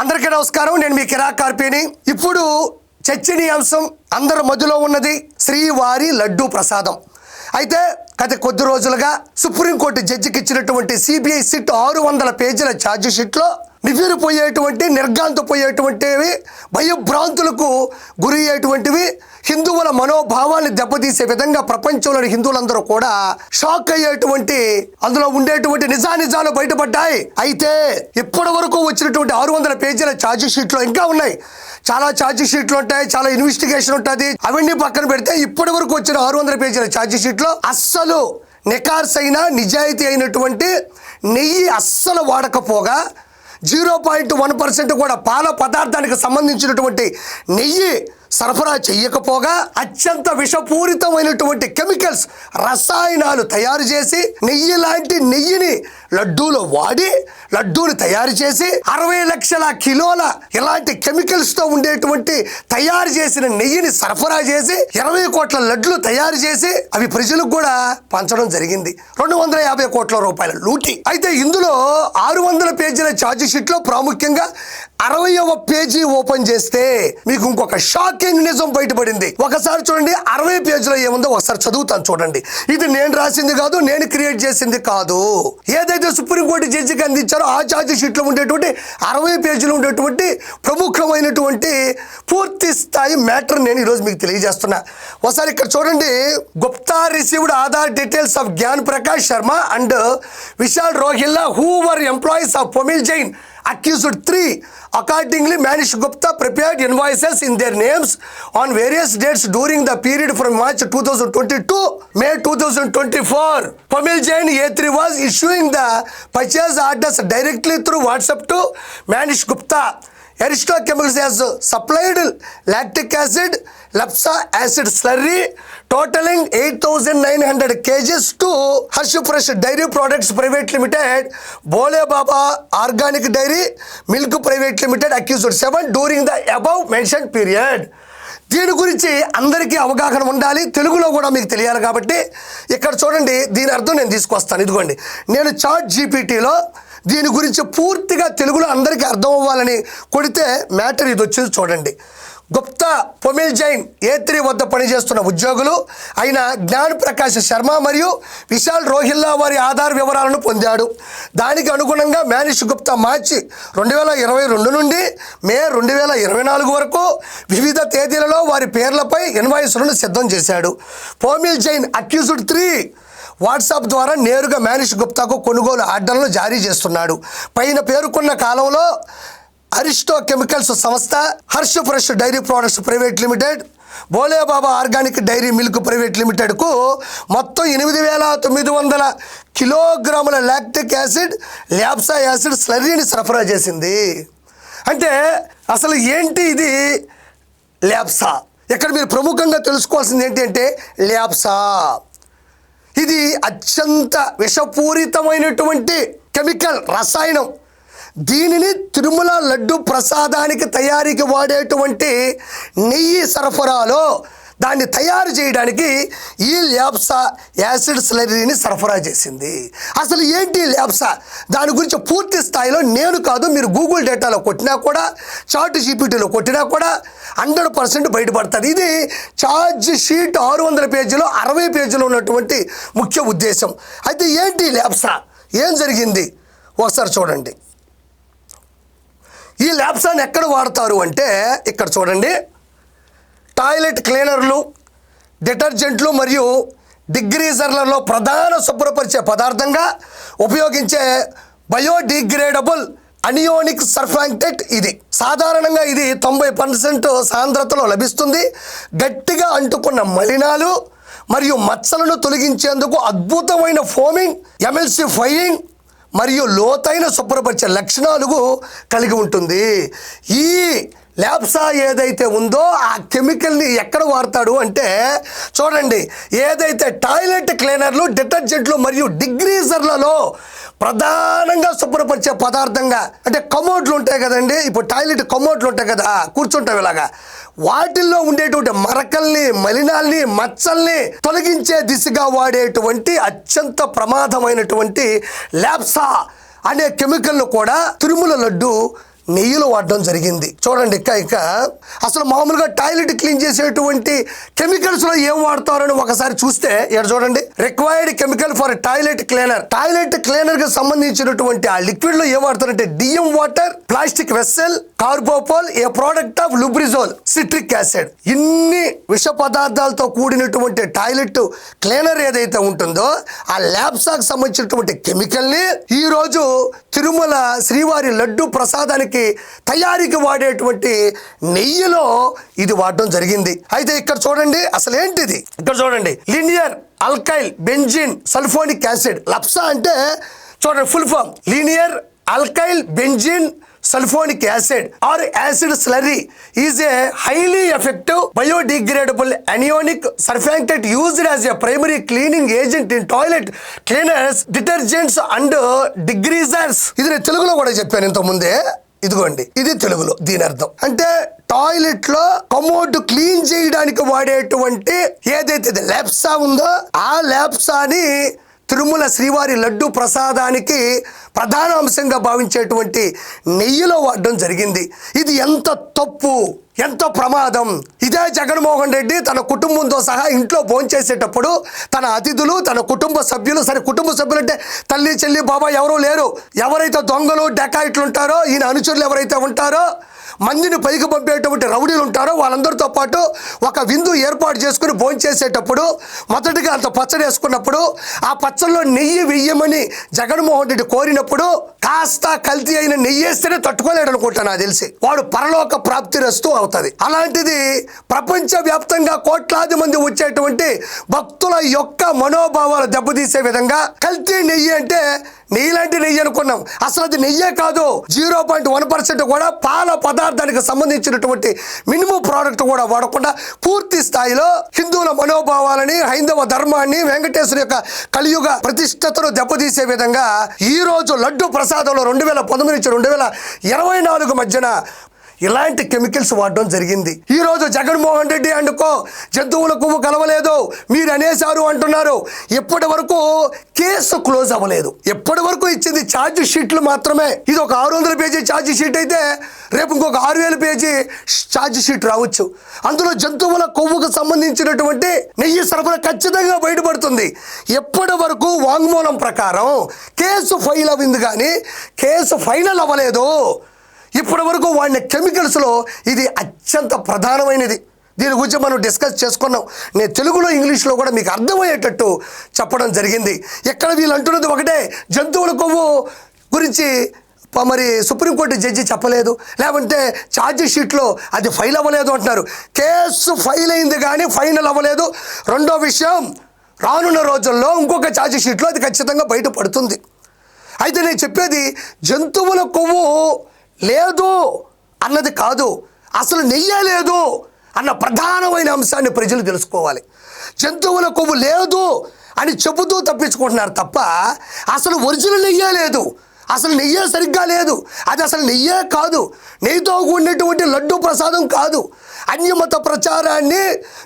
అందరికీ నమస్కారం. నేను మీ కిరా కార్పీని. ఇప్పుడు చర్చనీయాంశం అందరి మధ్యలో ఉన్నది శ్రీవారి లడ్డూ ప్రసాదం. అయితే గత కొద్ది రోజులుగా సుప్రీంకోర్టు జడ్జికి ఇచ్చినటువంటి సిబిఐ సిట్ ఆరు వందల పేజీల ఛార్జ్ షీట్లో నివ్వెరపోయేటువంటి నిర్గాంతపోయేటువంటివి భయభ్రాంతులకు గురి అయ్యేటువంటివి హిందువుల మనోభావాన్ని దెబ్బతీసే విధంగా ప్రపంచంలోని హిందువులందరూ కూడా షాక్ అయ్యేటువంటి అందులో ఉండేటువంటి నిజానిజాలు బయటపడ్డాయి. అయితే ఇప్పటి వరకు వచ్చినటువంటి ఆరు వందల పేజీల ఛార్జ్ షీట్లో ఇంకా ఉన్నాయి. చాలా ఛార్జ్ షీట్లు ఉంటాయి చాలా ఇన్వెస్టిగేషన్ ఉంటుంది. అవన్నీ పక్కన పెడితే ఇప్పటి వరకు వచ్చిన ఆరు వందల పేజీల ఛార్జ్ షీట్లో అస్సలు నికార్సైన నిజాయితీ అయినటువంటి నెయ్యి అస్సలు వాడకపోగా జీరో పాయింట్ వన్ పర్సెంట్ కూడా పాల పదార్థానికి సంబంధించినటువంటి నెయ్యి సరఫరా చెయ్యకపోగా అత్యంత విషపూరితమైనటువంటి కెమికల్స్ రసాయనాలు తయారు చేసి నెయ్యి లాంటి నెయ్యిని లడ్డూలో వాడి లడ్డూని తయారు చేసి అరవై లక్షల కిలోల ఇలాంటి కెమికల్స్తో ఉండేటువంటి తయారు చేసిన నెయ్యిని సరఫరా చేసి ఇరవై కోట్ల లడ్లు తయారు చేసి అవి ప్రజలకు కూడా పంచడం జరిగింది. రెండు వందల యాభై కోట్ల రూపాయల లూటి. అయితే ఇందులో ఆరు వందల పేజీల ఛార్జ్ షీట్లో ప్రాముఖ్యంగా అరవయవ పేజీ ఓపెన్ చేస్తే మీకు ఇంకొక షాకింగ్ నిజం బయటపడింది. ఒకసారి చూడండి అరవై పేజీలో ఏముందో ఒకసారి చదువుతాను చూడండి. ఇది నేను రాసింది కాదు నేను క్రియేట్ చేసింది కాదు. ఏదైతే సుప్రీంకోర్టు జడ్జికి అందించారో ఆ ఛార్జ్ షీట్లో ఉండేటువంటి అరవై పేజీలు ఉండేటువంటి ప్రముఖమైనటువంటి పూర్తి స్థాయి మ్యాటర్ నేను ఈరోజు మీకు తెలియజేస్తున్నా. ఒకసారి ఇక్కడ చూడండి Gupta received Aadhaar details of Gyan Prakash Sharma and Vishal Rohilla who were employees of Pomil Jain accused three. Accordingly, Manish Gupta prepared invoices in their names on various dates during the period from March 2022 to May 2024. Pamil Jain A3 was issuing the purchase orders directly through WhatsApp to Manish Gupta. Aristo chemicals has supplied lactic acid LABSA acid slurry totalling eight thousand nine hundred kgs to Harsh fresh dairy products private limited Bole Baba organic dairy milk private limited accused seven during the above mention period దీని గురించి అందరికీ అవగాహన ఉండాలి. తెలుగులో కూడా మీకు తెలియాలి కాబట్టి ఇక్కడ చూడండి. దీని అర్థం నేను తీసుకొస్తాను. ఇదిగోండి. నేను చాట్ జీపీటీలో దీని గురించి పూర్తిగా తెలుగులో అందరికీ అర్థం అవ్వాలని కొడితే మ్యాటర్ ఇది వచ్చింది చూడండి. Gupta Pomil Jain A three three వద్ద పనిచేస్తున్న ఉద్యోగులు అయిన జ్ఞాన్ ప్రకాష్ శర్మ మరియు విశాల్ రోహిల్లా వారి ఆధార్ వివరాలను పొందాడు. దానికి అనుగుణంగా మేనిష్ గుప్తా మార్చి రెండు వేల ఇరవై రెండు నుండి మే రెండు వేల ఇరవై నాలుగు వరకు వివిధ తేదీలలో వారి పేర్లపై ఇన్వాయిస్లను సిద్ధం చేశాడు. Pomil Jain accused three WhatsApp ద్వారా నేరుగా మేనిష్ గుప్తాకు కొనుగోలు ఆర్డర్లను జారీ చేస్తున్నాడు. పైన పేర్కొన్న కాలంలో అరిస్టో కెమికల్స్ సంస్థ Harsha fresh dairy products private limited Bolebaba organic dairy milk private లిమిటెడ్కు మొత్తం ఎనిమిది వేల తొమ్మిది వందల కిలోగ్రాముల లాక్టిక్ యాసిడ్ ల్యాబ్సా యాసిడ్ స్లరీని సరఫరా చేసింది. అంటే అసలు ఏంటి ఇది ల్యాబ్సా? ఇక్కడ మీరు ప్రముఖంగా తెలుసుకోవాల్సింది ఏంటి అంటే ల్యాబ్సా. ఇది అత్యంత విషపూరితమైనటువంటి కెమికల్ రసాయనం. దీనిని తిరుమల లడ్డు ప్రసాదానికి తయారీకి వాడేటువంటి నెయ్యి సరఫరాలో దాన్ని తయారు చేయడానికి ఈ ల్యాబ్సా యాసిడ్ స్లరీని సరఫరా చేసింది. అసలు ఏంటి ల్యాబ్సా? దాని గురించి పూర్తి స్థాయిలో నేను కాదు మీరు గూగుల్ డేటాలో కొట్టినా కూడా చాట్ జీపీటీలో కొట్టినా కూడా హండ్రెడ్ పర్సెంట్ బయటపడుతుంది ఇది ఛార్జ్ షీట్ ఆరు వందల పేజీలో అరవై పేజీలో ఉన్నటువంటి ముఖ్య ఉద్దేశం. అయితే ఏంటి ల్యాబ్సా? ఏం జరిగింది? ఒకసారి చూడండి. ఈ ల్యాబ్సాన్ని ఎక్కడ వాడతారు అంటే ఇక్కడ చూడండి. టాయిలెట్ క్లీనర్లు డిటర్జెంట్లు మరియు డిగ్రీజర్లలో ప్రధాన శుభ్రపరిచే పదార్థంగా ఉపయోగించే బయోడిగ్రేడబుల్ అనియోనిక్ సర్ఫాంటెట్ ఇది. సాధారణంగా ఇది తొంభై పర్సెంట్ సాంద్రతలో లభిస్తుంది. గట్టిగా అంటుకున్న మలినాలు మరియు మచ్చలను తొలగించేందుకు అద్భుతమైన ఫోమింగ్ ఎమ్ఎల్సిఫైయింగ్ మరియు లోతైన శుభ్రపరిచే లక్షణాలు కలిగి ఉంటుంది. ఈ ల్యాబ్సా ఏదైతే ఉందో ఆ కెమికల్ని ఎక్కడ వాడతాడు అంటే చూడండి ఏదైతే టాయిలెట్ క్లీనర్లు డిటర్జెంట్లు మరియు డిగ్రీజర్లలో ప్రధానంగా శుభ్రపరిచే పదార్థంగా అంటే కమోడ్లు ఉంటాయి కదండి ఇప్పుడు టాయిలెట్ కమోడ్లు ఉంటాయి కదా కూర్చుంటాం ఇలాగా. వాటిల్లో ఉండేటువంటి మరకల్ని మలినాల్ని మచ్చల్ని తొలగించే దిశగా వాడేటువంటి అత్యంత ప్రమాదమైనటువంటి ల్యాప్సా అనే కెమికల్ను కూడా తిరుమల లడ్డు నెయ్యిలు వాడడం జరిగింది. చూడండి ఇంకా ఇక అసలు మామూలుగా టాయిలెట్ క్లీన్ చేసేటువంటి కెమికల్స్లో ఏం వాడతారని ఒకసారి చూస్తే ఇక్కడ చూడండి. Required chemical for toilet cleaner. Toilet క్లీనర్కి సంబంధించినటువంటి ఆ లిక్విడ్లో ఏం వాడతారంటే DM water plastic vessel Carbopol a product of Lubrizol citric acid. ఇన్ని విష పదార్థాలతో కూడినటువంటి టాయిలెట్ క్లీనర్ ఏదైతే ఉంటుందో ఆ ల్యాబ్సాక్ సంబంధించినటువంటి కెమికల్ని ఈ రోజు తిరుమల శ్రీవారి లడ్డు ప్రసాదానికి వాడేటువంటి తయారీకి వాడేటువంటి నెయ్యిలో ఇది వాడడం జరిగింది. అయితే ఇక్కడ చూడండి అసలేంటిది? ఇక్కడ చూడండి linear alkyl benzene sulphonic acid. LABSA అంటే చూడండి full form. Linear alkyl benzene sulphonic acid. Or acid slurry is a highly effective biodegradable anionic surfactant used as a primary cleaning agent in toilet cleaners detergents and degreasers. ఇది నేను తెలుగులో కూడా చెప్పాను ఇంతకు ముందే ఇదిగోండి ఇది తెలుగులో దీని అర్థం. అంటే టాయిలెట్లో కమోడ్ క్లీన్ చేయడానికి వాడేటువంటి ఏదైతే లెప్సా ల్యాప్సా ఉందో ఆ ల్యాప్సాని తిరుమల శ్రీవారి లడ్డు ప్రసాదానికి ప్రధాన అంశంగా భావించేటువంటి నెయ్యిలో వాడడం జరిగింది. ఇది ఎంత తప్పు ఎంత ప్రమాదం? ఇదే జగన్మోహన్ రెడ్డి తన కుటుంబంతో సహా ఇంట్లో భోంచేసేటప్పుడు తన అతిథులు తన కుటుంబ సభ్యులు సరే కుటుంబ సభ్యులు అంటే తల్లి చెల్లి బాబా ఎవరూ లేరు. ఎవరైతే దొంగలు డెకాయిట్లు ఉంటారో ఈయన అనుచరులు ఎవరైతే ఉంటారో మందిని పైకి పంపేటువంటి రౌడీలు ఉంటారో వాళ్ళందరితో పాటు ఒక విందు ఏర్పాటు చేసుకుని భోంచేసేటప్పుడు మొదటిగా అంత పచ్చడి వేసుకున్నప్పుడు ఆ పచ్చడిలో నెయ్యి వెయ్యమని జగన్మోహన్ రెడ్డి కోరినప్పుడు కాస్త కల్తీ అయిన నెయ్యి వేస్తేనే తట్టుకోలేడు అనుకుంటా నాకు తెలిసి. వాడు పరలోక ప్రాప్తి రస్తూ అవుతుంది. అలాంటిది ప్రపంచ వ్యాప్తంగా కోట్లాది మంది వచ్చేటువంటి భక్తుల యొక్క మనోభావాలు దెబ్బతీసే విధంగా కల్తీ నెయ్యి అంటే నెయ్యిలాంటి నెయ్యి అనుకున్నాం. అసలు అది నెయ్యే కాదు. జీరో పాయింట్ వన్ పర్సెంట్ కూడా పాల పదార్థానికి సంబంధించినటువంటి మినిమం ప్రోడక్ట్ కూడా వాడకుండా పూర్తి స్థాయిలో హిందువుల మనోభావాలని హైందవ ధర్మాన్ని వెంకటేశ్వర యొక్క కలియుగ ప్రతిష్టతను దెబ్బతీసే విధంగా ఈ రోజు లడ్డు ప్రసాదంలో రెండు వేల పంతొమ్మిది నుంచి రెండు వేల ఇరవై నాలుగు మధ్యన ఇలాంటి కెమికల్స్ వాడడం జరిగింది. ఈ రోజు జగన్మోహన్ రెడ్డి అండుకో జంతువుల కొవ్వు కలవలేదు. మీరు అనేశారు అంటున్నారు. ఇప్పటి వరకు కేసు క్లోజ్ అవ్వలేదు. ఎప్పటి వరకు ఇచ్చింది ఛార్జ్ షీట్లు మాత్రమే. ఇది ఒక ఆరు వందల పేజీ ఛార్జ్ షీట్ అయితే రేపు ఇంకొక ఆరు వేల పేజీ ఛార్జ్ షీట్ రావచ్చు. అందులో జంతువుల కొవ్వుకు సంబంధించినటువంటి నెయ్యి సరఫరా ఖచ్చితంగా బయటపడుతుంది. ఎప్పటి వరకు వాంగ్మూలం ప్రకారం కేసు ఫైల్ అయింది కానీ కేసు ఫైనల్ అవ్వలేదు. ఇప్పటి వరకు వాడిన కెమికల్స్లో ఇది అత్యంత ప్రధానమైనది. దీని గురించి మనం డిస్కస్ చేసుకున్నాం. నేను తెలుగులో ఇంగ్లీష్లో కూడా మీకు అర్థమయ్యేటట్టు చెప్పడం జరిగింది. ఇక్కడ వీళ్ళు అంటున్నది ఒకటే జంతువుల కొవ్వు గురించి మరి సుప్రీంకోర్టు జడ్జి చెప్పలేదు. లేకుంటే ఛార్జ్ షీట్లో అది ఫైల్ అవ్వలేదు అంటున్నారు. కేసు ఫైల్ అయింది కానీ ఫైనల్ అవ్వలేదు. రెండో విషయం రానున్న రోజుల్లో ఇంకొక ఛార్జ్ షీట్లో అది ఖచ్చితంగా బయటపడుతుంది అయితే నేను చెప్పేది జంతువుల కొవ్వు లేదు అన్నది కాదు. అసలు నెయ్యే లేదు అన్న ప్రధానమైన అంశాన్ని ప్రజలు తెలుసుకోవాలి. జంతువుల కొవ్వు లేదు అని చెబుతూ తప్పించుకుంటున్నారు తప్ప అసలు ఒరిజినల్ నెయ్యే లేదు. అసలు నెయ్యే సరిగ్గా లేదు. అది అసలు నెయ్యే కాదు. నెయ్యితో కూడినటువంటి లడ్డు ప్రసాదం కాదు. అన్యమత ప్రచారాన్ని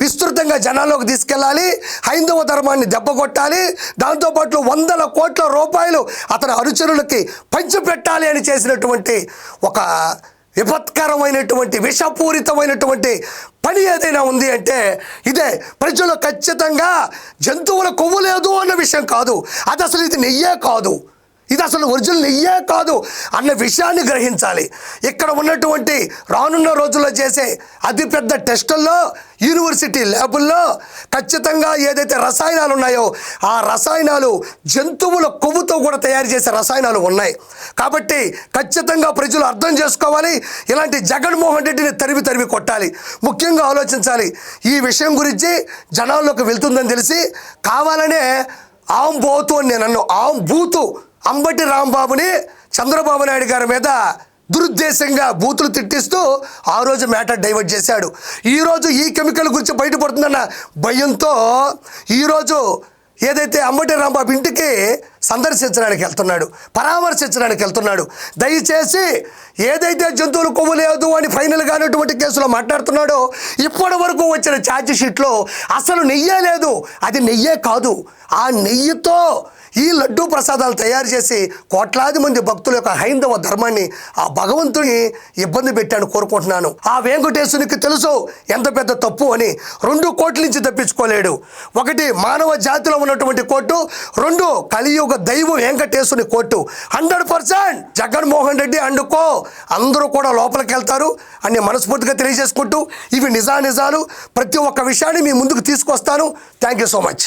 విస్తృతంగా జనాల్లోకి తీసుకెళ్ళాలి. హైందవ ధర్మాన్ని దెబ్బకొట్టాలి దాంతోపాటు వందల కోట్ల రూపాయలు అతని అనుచరులకి పంచిపెట్టాలి అని చేసినటువంటి ఒక విపత్కరమైనటువంటి విషపూరితమైనటువంటి పని ఏదైనా ఉంది అంటే ఇదే. ప్రజలు ఖచ్చితంగా జంతువుల కొవ్వు లేదు అన్న విషయం కాదు. అది అసలు ఇది నెయ్యే కాదు. ఇది అసలు ఒరిజినల్ నెయ్యే కాదు అన్న విషయాన్ని గ్రహించాలి. ఇక్కడ ఉన్నటువంటి రానున్న రోజుల్లో చేసే అతిపెద్ద టెస్టుల్లో యూనివర్సిటీ ల్యాబుల్లో ఖచ్చితంగా ఏదైతే రసాయనాలు ఉన్నాయో ఆ రసాయనాలు జంతువుల కొవ్వుతో కూడా తయారు చేసే రసాయనాలు ఉన్నాయి. కాబట్టి ఖచ్చితంగా ప్రజలు అర్థం చేసుకోవాలి. ఇలాంటి జగన్మోహన్ రెడ్డిని తరివి తరివి కొట్టాలి. ముఖ్యంగా ఆలోచించాలి. ఈ విషయం గురించి జనాల్లోకి వెళ్తుందని తెలిసి కావాలనే ఆం బోతు అని నేను అన్ను. ఆం బూతు అంబటి రాంబాబుని చంద్రబాబు నాయుడు గారి మీద దురుద్దేశంగా బూతులు తిట్టిస్తూ ఆ రోజు మ్యాటర్ డైవర్ట్ చేశాడు. ఈరోజు ఈ కెమికల్ గురించి బయటపడుతుందన్న భయంతో ఈరోజు ఏదైతే అంబటి రాంబాబు ఇంటికి సందర్శించడానికి వెళ్తున్నాడు పరామర్శించడానికి వెళ్తున్నాడు. దయచేసి ఏదైతే జంతువులు కొవ్వు లేదు అని ఫైనల్ కానటువంటి కేసులో మాట్లాడుతున్నాడో ఇప్పటి వరకు వచ్చిన ఛార్జ్ షీట్లో అసలు నెయ్యే లేదు. అది నెయ్యే కాదు. ఆ నెయ్యితో ఈ లడ్డూ ప్రసాదాలు తయారు చేసి కోట్లాది మంది భక్తుల యొక్క హైందవ ధర్మాన్ని ఆ భగవంతుని ఇబ్బంది పెట్టాను కోరుకుంటున్నాను. ఆ వెంకటేశ్వరునికి తెలుసు ఎంత పెద్ద తప్పు అని. రెండు కోట్ల నుంచి తప్పించుకోలేడు. ఒకటి మానవ జాతిలో ఉన్నటువంటి కోర్టు రెండు కలియుగ దైవం వెంకటేశ్వరుని court. Hundred percent Jaganmohan Reddy అండుకో. అందరూ కూడా లోపలికి వెళ్తారు. అని మనస్ఫూర్తిగా తెలియజేసుకుంటూ ఇవి నిజా నిజాలు ప్రతి ఒక్క విషయాన్ని మీ ముందుకు తీసుకొస్తాను. Thank you so much.